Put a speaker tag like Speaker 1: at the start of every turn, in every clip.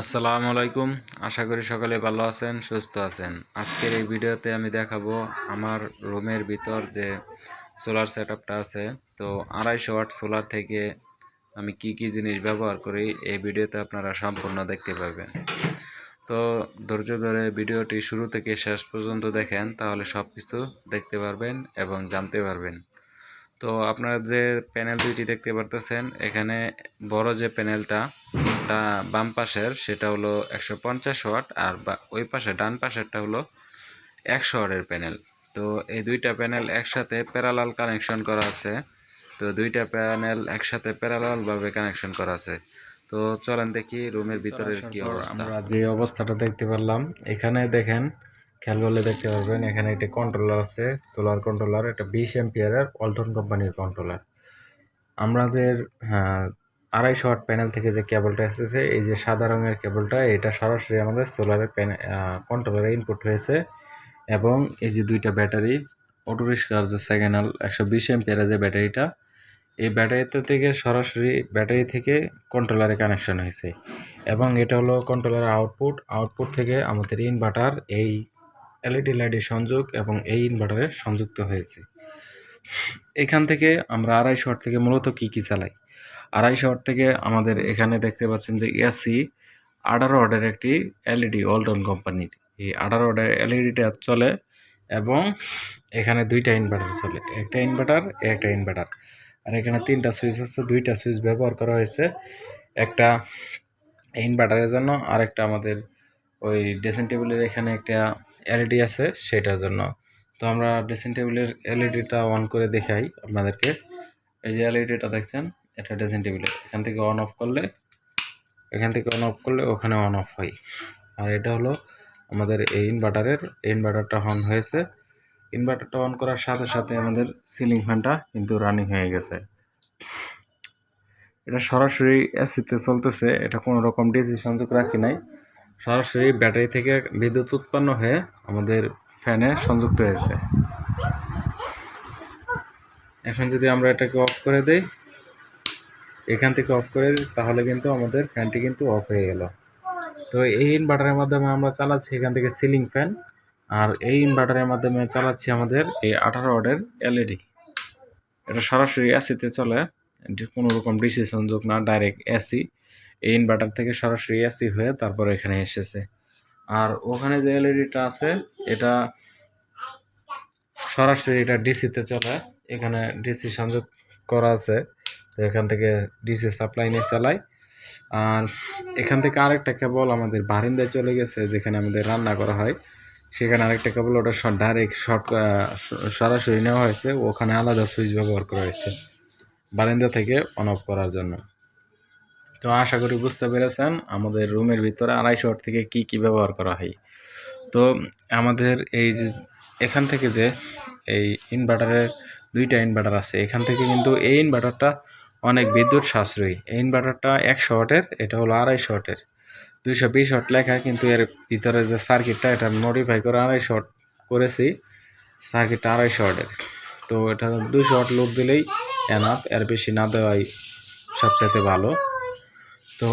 Speaker 1: আসসালামু আলাইকুম। আশা করি সকলে ভালো আছেন, সুস্থ আছেন। আজকের এই ভিডিওতে আমি দেখাবো আমার রুমের ভিতর যে সোলার সেটআপটা আছে। তো আড়াইশো ওয়াট সোলার থেকে আমি কি কি জিনিস ব্যবহার করি, এই ভিডিওতে আপনারা সম্পূর্ণ দেখতে পাবেন। তো ধৈর্য ধরে ভিডিওটি শুরু থেকে শেষ পর্যন্ত দেখেন, তাহলে সব কিছু দেখতে পারবেন এবং জানতে পারবেন। তো আপনারা যে প্যানেল দুইটি দেখতে পারতেছেন, এখানে বড় যে প্যানেলটা টা বাম পাশের সেটা হলো একশো পঞ্চাশ ওয়াট আর ওই পাশে ডান পাশেরটা হলো একশো ওয়াটের প্যানেল। তো এই দুইটা প্যানেল একসাথে প্যারালাল কানেকশন করা আছে। তো দুইটা প্যানেল একসাথে প্যারালালভাবে কানেকশন করা আছে। তো চলেন দেখি রুমের ভিতরে কি অবস্থা।
Speaker 2: আমরা যে অবস্থাটা দেখতে পারলাম এখানে দেখেন খেয়াল করলে দেখতে পারবেন এখানে একটা কন্ট্রোলার আছে সোলার কন্ট্রোলার এটা বিশ এম্পিয়ারের অল্টন কোম্পানির কন্ট্রোলার আমাদের হ্যাঁ আড়াইশো ওয়াট প্যানেল থেকে যে কেবলটা এসেছে, এই যে সাদা রঙের কেবলটা, এটা সরাসরি আমাদের সোলারের প্যানে কন্ট্রোলারে ইনপুট হয়েছে। এবং এই যে দুইটা ব্যাটারি অটো রিক্সার যে সেকেন্ড হাল একশো বিশ এম্পিয়ারের যে ব্যাটারিটা, এই ব্যাটারিতে থেকে সরাসরি ব্যাটারি থেকে কন্ট্রোলারে কানেকশন হয়েছে। এবং এটা হলো কন্ট্রোলার আউটপুট আউটপুট থেকে আমাদের ইনভার্টার এই এলইডি লাইটের সংযোগ এবং এই ইনভার্টারে সংযুক্ত হয়েছে। এখান থেকে আমরা আড়াইশো থেকে মূলত কী কী চালাই? আড়াইশো ওয়াট থেকে আমাদের এখানে দেখতে পাচ্ছেন যে এসি আঠারো ওয়াটের একটি এলইডি ওল্টন কোম্পানির এই আঠারো ওয়াটের এলইডিটা চলে এবং এখানে দুইটা ইনভার্টার চলে। একটা ইনভার্টার একটা ইনভার্টার আর এখানে তিনটা সুইচ আছে, দুইটা সুইচ ব্যবহার করা হয়েছে। একটা ইনভার্টারের জন্য আর একটা আমাদের ওই ড্রেসিং টেবিলের এখানে একটা এলইডি আছে, সেটার জন্য। তো আমরা ড্রেসিং টেবিলের এলইডিটা অন করে দেখাই আপনাদেরকে। এই যে এলইডিটা দেখছেন এটা ড্রেসিং টেবিলের এখান থেকে অন অফ করলে, এখান থেকে অন অফ করলে ওখানে অন অফ হয়। আর এটা হলো আমাদের এই ইনভার্টারের ইনভার্টারটা অন হয়েছে। ইনভার্টারটা অন করার সাথে সাথে আমাদের সিলিং ফ্যানটা কিন্তু রানিং হয়ে গেছে। এটা সরাসরি এসিতে চলতেছে, এটা কোনো রকম ডিসি সংযোগ রাখি নাই। সরাসরি ব্যাটারি থেকে বিদ্যুৎ উৎপন্ন হয়ে আমাদের ফ্যানে সংযুক্ত হয়েছে। এখন যদি আমরা এটাকে অফ করে দেই এখান থেকে অফ করে তাহলে কিন্তু আমাদের ফ্যানটি কিন্তু অফ হয়ে গেল। তো এই ইনভার্টারের মাধ্যমে আমরা চালাচ্ছি এখান থেকে সিলিং ফ্যান আর এই ইনভার্টারের মাধ্যমে চালাচ্ছি আমাদের এই আঠারো ওয়াটের এলইডি এটা সরাসরি এসিতে চলে কোনো রকম ডিসি সংযোগ না ডাইরেক্ট এসি এই ইনভার্টার থেকে সরাসরি এসি হয়ে তারপর এখানে এসেছে। আর ওখানে যে এলইডিটা আছে, এটা সরাসরি এটা ডিসিতে চলে, এখানে ডিসি সংযোগ করা আছে। তো এখান থেকে ডিসি সাপ্লাই নিয়ে চালাই। আর এখান থেকে আরেকটা কেবল আমাদের বারিন্দায় চলে গেছে, যেখানে আমাদের রান্না করা হয়। সেখানে আরেকটা কেবল, ওটা ডাইরেক্ট শর্ট সরাসরি নেওয়া হয়েছে। ওখানে আলাদা সুইচ ব্যবহার করা হয়েছে বারিন্দা থেকে অন অফ করার জন্য। তো আশা করি বুঝতে পেরেছেন আমাদের রুমের ভিতরে আড়াইশো ওয়াট থেকে কি কি ব্যবহার করা হয়। তো আমাদের এই যে এখান থেকে যে এই ইনভার্টারের দুইটা ইনভার্টার আছে। এখান থেকে কিন্তু এই ইনভার্টারটা অনেক বিদ্যুৎ সাশ্রয়ী। এই ইনভার্টারটা একশো ওয়াটের, এটা হলো আড়াইশো ওয়াটের। দুইশো বিশ ওয়াট লেখা, কিন্তু এর ভিতরে যে সার্কিটটা এটা মডিফাই করে আড়াইশো ওয়াট করেছি। সার্কিটটা আড়াইশো ওয়াটের। তো এটা দুশো ওয়াট লোড দিলেই এনাফ এর বেশি না দেওয়াই সবচাইতে ভালো। তো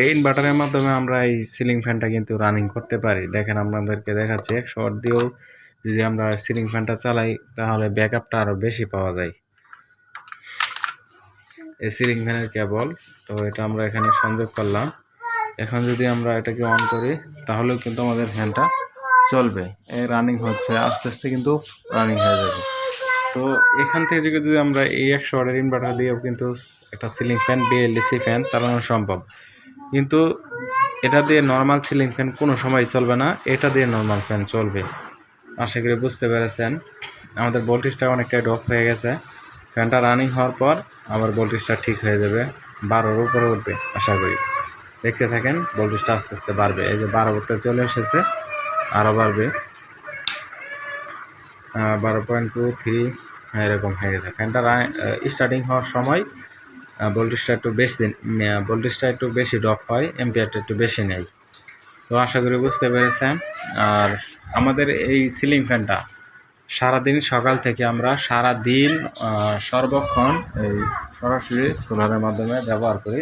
Speaker 2: এই ইনভার্টারের মাধ্যমে আমরা এই সিলিং ফ্যানটা কিন্তু রানিং করতে পারি। দেখেন আপনাদেরকে দেখাচ্ছি, একশো ওয়াট দিয়েও যদি আমরা সিলিং ফ্যানটা চালাই, তাহলে ব্যাকআপটা আরও বেশি পাওয়া যায়। এই সিলিং ফ্যানের কেবল তো এটা আমরা এখানে সংযোগ করলাম। এখন যদি আমরা এটাকে অন করি, তাহলেও কিন্তু আমাদের ফ্যানটা চলবে। এই রানিং হচ্ছে, আস্তে আস্তে কিন্তু রানিং হয়ে যাবে। তো এখান থেকে যদি আমরা এই একশো ওয়াটের ইনভার্টার দিয়েও কিন্তু একটা সিলিং ফ্যান বিএলডিসি ফ্যান চালানো সম্ভব। কিন্তু এটা দিয়ে নর্মাল সিলিং ফ্যান কোনো সময় চলবে না, এটা দিয়ে নর্মাল ফ্যান চলবে। আশা করি বুঝতে পেরেছেন। আমাদের ভোল্টেজটা অনেকটাই ড্রপ হয়ে গেছে। ফ্যানটা রানিং হওয়ার পর আবার ভোল্টেজটা ঠিক হয়ে যাবে। বারোর উপরে উঠবে, আশা করি। দেখতে থাকেন, ভোল্টেজটা আস্তে আস্তে বাড়বে। এই যে বারো চলে এসেছে আরও বাড়বে। বারো পয়েন্ট টু থ্রি এরকম হয়ে গেছে। ফ্যানটা স্টার্টিং হওয়ার সময় ভোল্টেজটা একটু বেশি দিন ভোল্টেজটা একটু বেশি ড্রপ হয় এম্পিয়ারটা একটু বেশি নেই তো আশা করি বুঝতে পেরেছেন। আর আমাদের এই সিলিং ফ্যানটা। সারাদিন সকাল থেকে আমরা সারা দিন সর্বক্ষণ এই সরাসরি সোলারের মাধ্যমে ব্যবহার করি।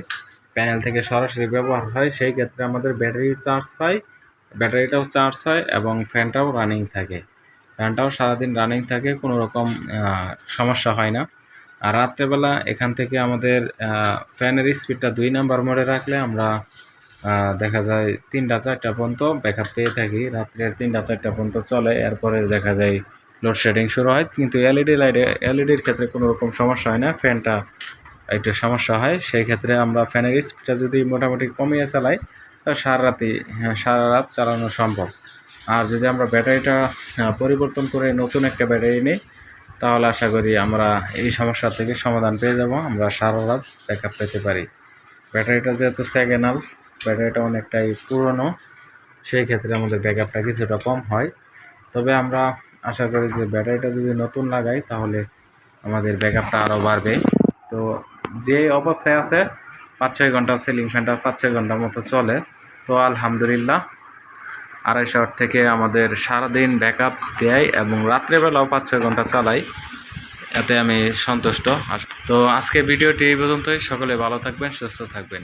Speaker 2: প্যানেল থেকে সরাসরি ব্যবহার হয়, সেই ক্ষেত্রে আমাদের ব্যাটারি চার্জ হয়, ব্যাটারিটাও চার্জ হয় এবং ফ্যানটাও রানিং থাকে। ফ্যানটাও সারাদিন রানিং থাকে, কোনো রকম সমস্যা হয় না। আর রাত্রেবেলা এখান থেকে আমাদের ফ্যানের স্পিডটা দুই নাম্বার মোডে রাখলে আমরা দেখা যায় তিনটা চারটা পর্যন্ত ব্যাকআপ পেয়ে থাকি। রাত্রের তিনটা চারটা পর্যন্ত চলে এরপরে দেখা যায় লোডশেডিং শুরু হয়। কিন্তু এলইডি লাইটে এলইডির ক্ষেত্রে কোনো রকম সমস্যা হয় না। ফ্যানটা একটু সমস্যা হয়। সেই ক্ষেত্রে আমরা ফ্যানের স্পিডটা যদি মোটামুটি কমিয়ে চালাই তো সারা রাতি হ্যাঁ, সারা রাত চালানো সম্ভব। আর যদি আমরা ব্যাটারিটা পরিবর্তন করে নতুন একটা ব্যাটারি নিই তাহলে আশা করি আমরা এই সমস্যা থেকে সমাধান পেয়ে যাব। আমরা সারা রাত ব্যাকআপ পেতে পারি। ব্যাটারিটা যেহেতু সেকেন্ডাল ব্যাটারিটা অনেকটাই পুরনো, সেই ক্ষেত্রে আমাদের ব্যাকআপটা কিছুটা কম হয়। তবে আমরা আশা করি যে ব্যাটারিটা যদি নতুন লাগাই, তাহলে আমাদের ব্যাকআপটা আরও বাড়বে। তো যে অবস্থায় আছে পাঁচ ছয় ঘণ্টা সিলিং ফ্যানটা পাঁচ ছয় ঘণ্টার মতো চলে। তো আলহামদুলিল্লাহ, আড়াইশো ওয়াট থেকে আমাদের সারাদিন ব্যাকআপ দেয় এবং রাত্রেবেলাও পাঁচ ছয় ঘণ্টা চালাই। এতে আমি সন্তুষ্ট। তো আজকের ভিডিওটি এই পর্যন্তই। সকলে ভালো থাকবেন, সুস্থ থাকবেন।